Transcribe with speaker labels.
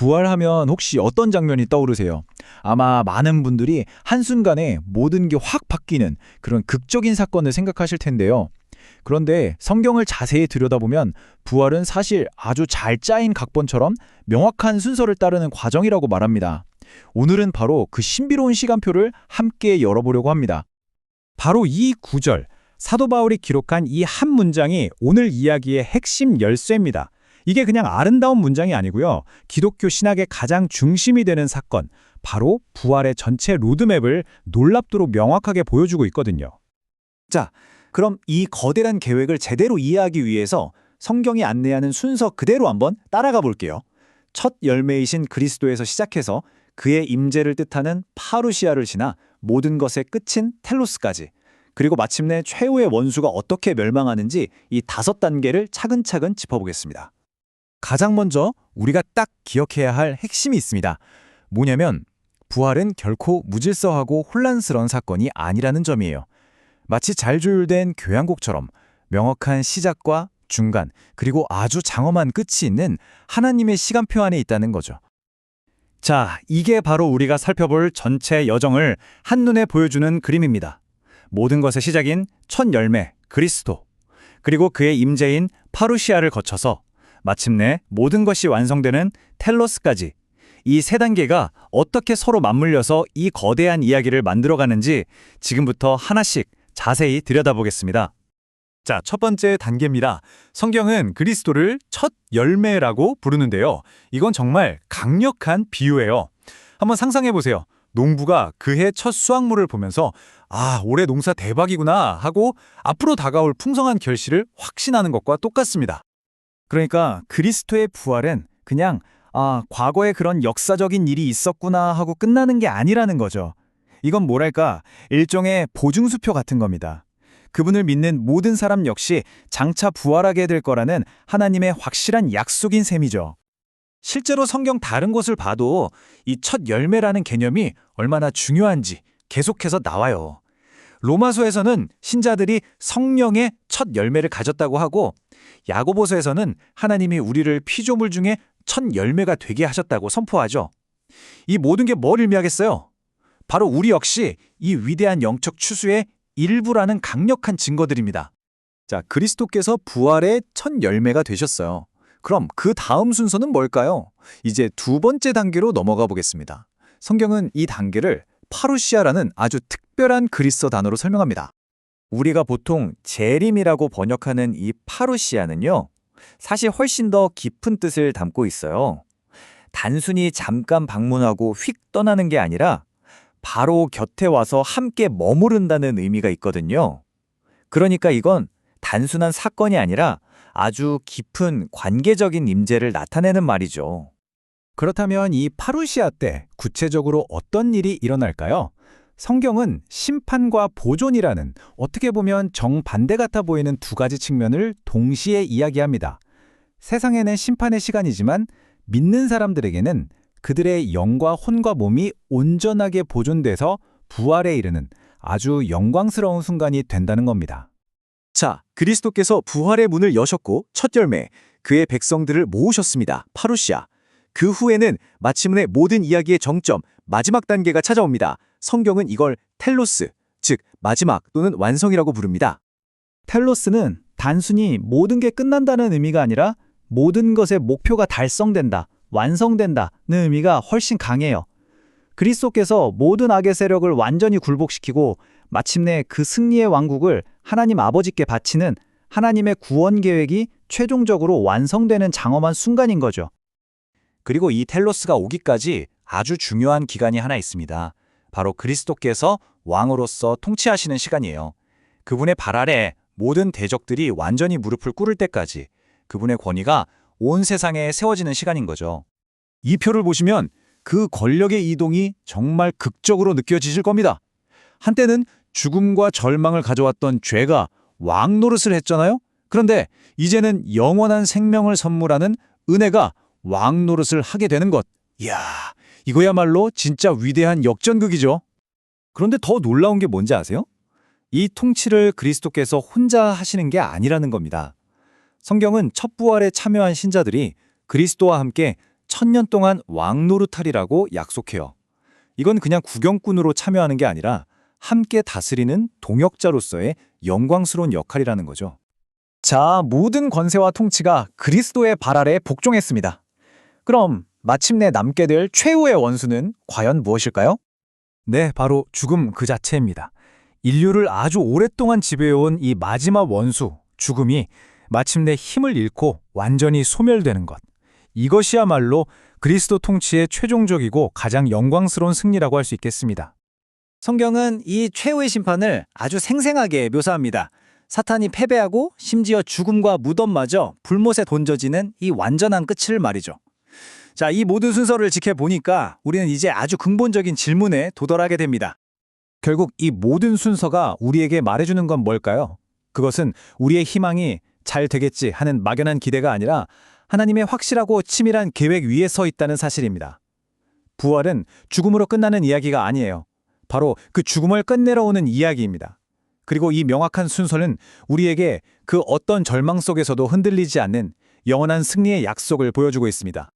Speaker 1: 부활하면 혹시 어떤 장면이 떠오르세요? 아마 많은 분들이 한순간에 모든 게 확 바뀌는 그런 극적인 사건을 생각하실 텐데요. 그런데 성경을 자세히 들여다보면 부활은 사실 아주 잘 짜인 각본처럼 명확한 순서를 따르는 과정이라고 말합니다. 오늘은 바로 그 신비로운 시간표를 함께 열어보려고 합니다.
Speaker 2: 바로 이 구절, 사도 바울이 기록한 이 한 문장이 오늘 이야기의 핵심 열쇠입니다. 이게 그냥 아름다운 문장이 아니고요. 기독교 신학의 가장 중심이 되는 사건, 바로 부활의 전체 로드맵을 놀랍도록 명확하게 보여주고 있거든요.
Speaker 3: 자, 그럼 이 거대한 계획을 제대로 이해하기 위해서 성경이 안내하는 순서 그대로 한번 따라가 볼게요. 첫 열매이신 그리스도에서 시작해서 그의 임재를 뜻하는 파루시아를 지나 모든 것의 끝인 텔로스까지 그리고 마침내 최후의 원수가 어떻게 멸망하는지 이 다섯 단계를 차근차근 짚어보겠습니다.
Speaker 4: 가장 먼저 우리가 딱 기억해야 할 핵심이 있습니다. 뭐냐면 부활은 결코 무질서하고 혼란스러운 사건이 아니라는 점이에요. 마치 잘 조율된 교향곡처럼 명확한 시작과 중간 그리고 아주 장엄한 끝이 있는 하나님의 시간표 안에 있다는 거죠.
Speaker 2: 자, 이게 바로 우리가 살펴볼 전체 여정을 한눈에 보여주는 그림입니다. 모든 것의 시작인 첫 열매, 그리스도. 그리고 그의 임재인 파루시아를 거쳐서 마침내 모든 것이 완성되는 텔로스까지 이 세 단계가 어떻게 서로 맞물려서 이 거대한 이야기를 만들어가는지 지금부터 하나씩 자세히 들여다보겠습니다.
Speaker 4: 자, 첫 번째 단계입니다. 성경은 그리스도를 첫 열매라고 부르는데요. 이건 정말 강력한 비유예요. 한번 상상해 보세요. 농부가 그해 첫 수확물을 보면서 아, 올해 농사 대박이구나 하고 앞으로 다가올 풍성한 결실을 확신하는 것과 똑같습니다.
Speaker 2: 그러니까 그리스도의 부활은 그냥 아, 과거에 그런 역사적인 일이 있었구나 하고 끝나는 게 아니라는 거죠. 이건 뭐랄까 일종의 보증수표 같은 겁니다. 그분을 믿는 모든 사람 역시 장차 부활하게 될 거라는 하나님의 확실한 약속인 셈이죠.
Speaker 3: 실제로 성경 다른 곳을 봐도 이 첫 열매라는 개념이 얼마나 중요한지 계속해서 나와요. 로마서에서는 신자들이 성령의 첫 열매를 가졌다고 하고 야고보서에서는 하나님이 우리를 피조물 중에 첫 열매가 되게 하셨다고 선포하죠. 이 모든 게 뭘 의미하겠어요? 바로 우리 역시 이 위대한 영적 추수의 일부라는 강력한 증거들입니다. 자, 그리스도께서 부활의 첫 열매가 되셨어요. 그럼 그 다음 순서는 뭘까요? 이제 두 번째 단계로 넘어가 보겠습니다. 성경은 이 단계를 파루시아라는 아주 특별한 그리스어 단어로 설명합니다.
Speaker 4: 우리가 보통 재림이라고 번역하는 이 파루시아는요. 사실 훨씬 더 깊은 뜻을 담고 있어요. 단순히 잠깐 방문하고 휙 떠나는 게 아니라 바로 곁에 와서 함께 머무른다는 의미가 있거든요. 그러니까 이건 단순한 사건이 아니라 아주 깊은 관계적인 임재를 나타내는 말이죠.
Speaker 2: 그렇다면 이 파루시아 때 구체적으로 어떤 일이 일어날까요? 성경은 심판과 보존이라는 어떻게 보면 정반대 같아 보이는 두 가지 측면을 동시에 이야기합니다. 세상에는 심판의 시간이지만 믿는 사람들에게는 그들의 영과 혼과 몸이 온전하게 보존돼서 부활에 이르는 아주 영광스러운 순간이 된다는 겁니다.
Speaker 3: 자, 그리스도께서 부활의 문을 여셨고 첫 열매, 그의 백성들을 모으셨습니다. 파루시아. 그 후에는 마침내 모든 이야기의 정점, 마지막 단계가 찾아옵니다. 성경은 이걸 텔로스, 즉 마지막 또는 완성이라고 부릅니다.
Speaker 2: 텔로스는 단순히 모든 게 끝난다는 의미가 아니라 모든 것의 목표가 달성된다, 완성된다는 의미가 훨씬 강해요. 그리스도께서 모든 악의 세력을 완전히 굴복시키고 마침내 그 승리의 왕국을 하나님 아버지께 바치는 하나님의 구원 계획이 최종적으로 완성되는 장엄한 순간인 거죠.
Speaker 3: 그리고 이 텔로스가 오기까지 아주 중요한 기간이 하나 있습니다. 바로 그리스도께서 왕으로서 통치하시는 시간이에요. 그분의 발 아래 모든 대적들이 완전히 무릎을 꿇을 때까지 그분의 권위가 온 세상에 세워지는 시간인 거죠. 이 표를 보시면 그 권력의 이동이 정말 극적으로 느껴지실 겁니다. 한때는 죽음과 절망을 가져왔던 죄가 왕 노릇을 했잖아요. 그런데 이제는 영원한 생명을 선물하는 은혜가 왕 노릇을 하게 되는 것. 이야, 이거야말로 진짜 위대한 역전극이죠. 그런데 더 놀라운 게 뭔지 아세요? 이 통치를 그리스도께서 혼자 하시는 게 아니라는 겁니다. 성경은 첫 부활에 참여한 신자들이 그리스도와 함께
Speaker 2: 천년 동안 왕 노릇하리라고 약속해요. 이건 그냥 구경꾼으로 참여하는 게 아니라 함께 다스리는 동역자로서의 영광스러운 역할이라는 거죠.
Speaker 5: 자, 모든 권세와 통치가 그리스도의 발 아래 복종했습니다. 그럼 마침내 남게 될 최후의 원수는 과연 무엇일까요?
Speaker 2: 네, 바로 죽음 그 자체입니다. 인류를 아주 오랫동안 지배해온 이 마지막 원수, 죽음이 마침내 힘을 잃고 완전히 소멸되는 것. 이것이야말로 그리스도 통치의 최종적이고 가장 영광스러운 승리라고 할 수 있겠습니다.
Speaker 5: 성경은 이 최후의 심판을 아주 생생하게 묘사합니다. 사탄이 패배하고 심지어 죽음과 무덤마저 불못에 던져지는 이 완전한 끝을 말이죠. 자, 이 모든 순서를 지켜보니까 우리는 이제 아주 근본적인 질문에 도달하게 됩니다.
Speaker 2: 결국 이 모든 순서가 우리에게 말해주는 건 뭘까요? 그것은 우리의 희망이 잘 되겠지 하는 막연한 기대가 아니라 하나님의 확실하고 치밀한 계획 위에 서 있다는 사실입니다. 부활은 죽음으로 끝나는 이야기가 아니에요. 바로 그 죽음을 끝내러 오는 이야기입니다. 그리고 이 명확한 순서는 우리에게 그 어떤 절망 속에서도 흔들리지 않는 영원한 승리의 약속을 보여주고 있습니다.